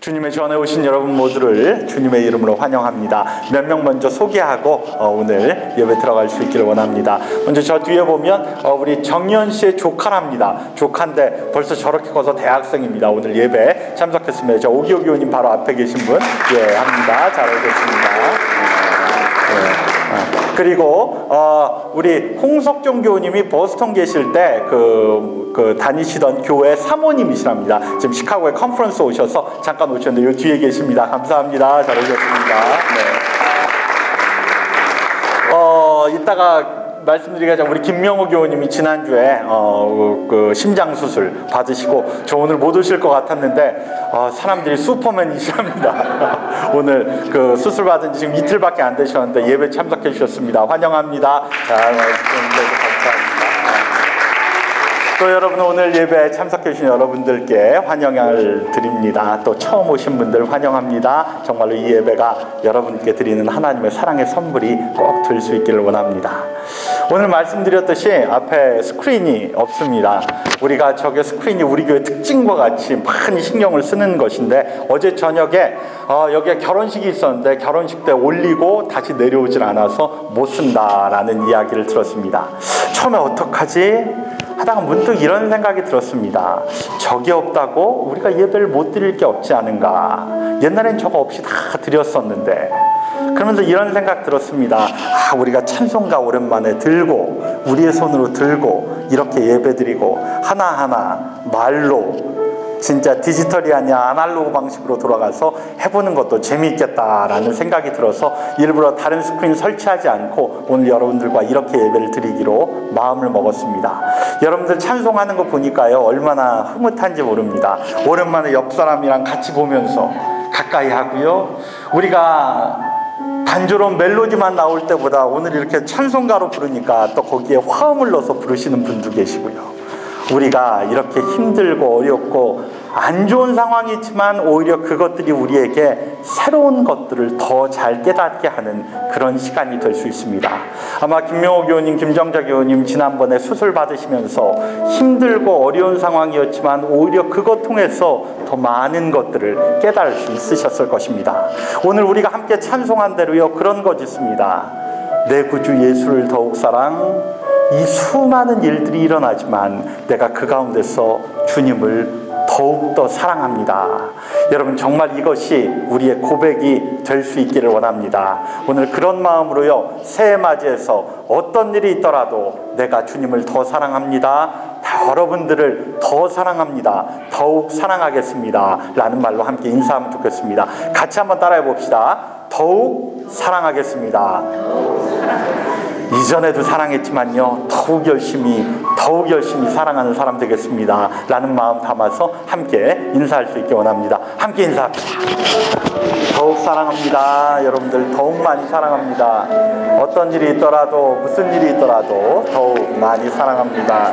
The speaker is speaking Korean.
주님의 전에 오신 여러분 모두를 주님의 이름으로 환영합니다. 몇 명 먼저 소개하고 어, 오늘 예배 들어갈 수 있기를 원합니다. 먼저 저 뒤에 보면 어, 우리 정연 씨의 조카랍니다. 조카인데 벌써 저렇게 커서 대학생입니다. 오늘 예배 참석했습니다. 저 오기오 교우님 바로 앞에 계신 분, 예, 합니다. 잘 오셨습니다. 예. 어, 그리고 어, 우리 홍석종 교우님이 버스턴 계실 때그 그 다니시던 교회 사모님이시랍니다. 지금 시카고에 컨퍼런스 오셔서 잠깐 오셨는데 요 뒤에 계십니다. 감사합니다. 잘 오셨습니다. 네. 어, 이따가 말씀드리자면 우리 김명호 교우님이 지난주에 어, 그 심장 수술 받으시고 저 오늘 못 오실 것 같았는데 어, 사람들이 슈퍼맨이시랍니다. 오늘 그 수술 받은 지 지금 이틀밖에 안 되셨는데 예배 참석해 주셨습니다. 환영합니다. 잘 또 여러분 오늘 예배에 참석해 주신 여러분들께 환영을 드립니다. 또 처음 오신 분들 환영합니다. 정말로 이 예배가 여러분께 드리는 하나님의 사랑의 선물이 꼭 될 수 있기를 원합니다. 오늘 말씀드렸듯이 앞에 스크린이 없습니다. 우리가 저게 스크린이 우리 교회 특징과 같이 많이 신경을 쓰는 것인데 어제 저녁에 어, 여기에 결혼식이 있었는데 결혼식 때 올리고 다시 내려오질 않아서 못 쓴다라는 이야기를 들었습니다. 처음에 어떡하지? 하다가 문득 이런 생각이 들었습니다. 적이 없다고 우리가 예배를 못 드릴 게 없지 않은가. 옛날엔 저거 없이 다 드렸었는데. 그러면서 이런 생각 들었습니다. 아, 우리가 찬송가 오랜만에 들고, 우리의 손으로 들고, 이렇게 예배 드리고, 하나하나 말로 진짜 디지털이 아니야 아날로그 방식으로 돌아가서 해보는 것도 재미있겠다라는 생각이 들어서 일부러 다른 스크린 설치하지 않고 오늘 여러분들과 이렇게 예배를 드리기로 마음을 먹었습니다. 여러분들 찬송하는 거 보니까요 얼마나 흐뭇한지 모릅니다. 오랜만에 옆 사람이랑 같이 보면서 가까이 하고요. 우리가 단조로운 멜로디만 나올 때보다 오늘 이렇게 찬송가로 부르니까 또 거기에 화음을 넣어서 부르시는 분도 계시고요. 우리가 이렇게 힘들고 어렵고 안 좋은 상황이 있지만 오히려 그것들이 우리에게 새로운 것들을 더 잘 깨닫게 하는 그런 시간이 될 수 있습니다. 아마 김명호 교우님, 김정자 교우님 지난번에 수술 받으시면서 힘들고 어려운 상황이었지만 오히려 그것 통해서 더 많은 것들을 깨달을 수 있으셨을 것입니다. 오늘 우리가 함께 찬송한 대로요 그런 것 있습니다. 내 구주 예수를 더욱 사랑, 이 수많은 일들이 일어나지만 내가 그 가운데서 주님을 더욱더 사랑합니다. 여러분, 정말 이것이 우리의 고백이 될 수 있기를 원합니다. 오늘 그런 마음으로요, 새해 맞이해서 어떤 일이 있더라도 내가 주님을 더 사랑합니다. 여러분들을 더 사랑합니다. 더욱 사랑하겠습니다. 라는 말로 함께 인사하면 좋겠습니다. 같이 한번 따라해 봅시다. 더욱 사랑하겠습니다. 이전에도 사랑했지만요, 더욱 열심히, 더욱 열심히 사랑하는 사람 되겠습니다. 라는 마음 담아서 함께 인사할 수 있게 원합니다. 함께 인사합시다. 더욱 사랑합니다. 여러분들 더욱 많이 사랑합니다. 어떤 일이 있더라도, 무슨 일이 있더라도 더욱 많이 사랑합니다.